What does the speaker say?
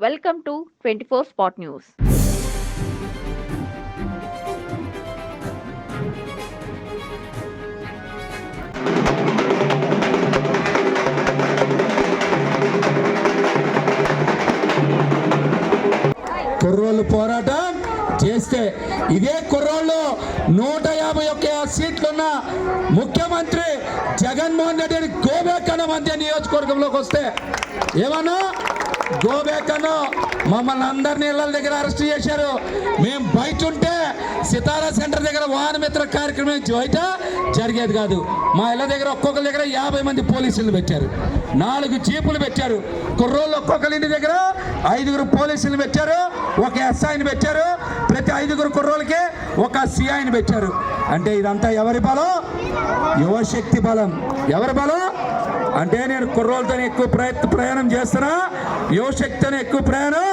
Welcome to twenty four spot news కుర్రోళ్ళు పోరాటం చేస్తే ఇదే కుర్రోళ్ళు నూట యాభై ఒక్క సీట్లున్న ముఖ్యమంత్రి జగన్మోహన్ రెడ్డి గోబేకన్న మధ్య నియోజకవర్గంలోకి వస్తే ఏమన్నా? గోబేకన్ను మమ్మల్ని అందరినీ ఇళ్ళ దగ్గర అరెస్ట్ చేశారు. మేము బయట ఉంటే సితారా సెంటర్ దగ్గర వాహన మిత్ర కార్యక్రమం బయట జరిగేది కాదు. మా ఇళ్ళ దగ్గర ఒక్కొక్కరి దగ్గర యాభై మంది పోలీసులు పెట్టారు. నాలుగు జీపులు పెట్టారు. కుర్రోళ్ళు ఒక్కొక్కరి ఇంటి దగ్గర ఐదుగురు పోలీసులు పెట్టారు. ఒక ఎస్ఐని పెట్టారు. ప్రతి ఐదుగురు కుర్రోళ్ళకి ఒక సిఐని పెట్టారు. అంటే ఇదంతా ఎవరి బలం? యువశక్తి బలం. ఎవరి బలం? అంటే నేను కుర్రోళ్ళతో ఎక్కువ ప్రయత్న ప్రయాణం చేస్తున్నా. యువశక్తితో ఎక్కువ ప్రయాణం.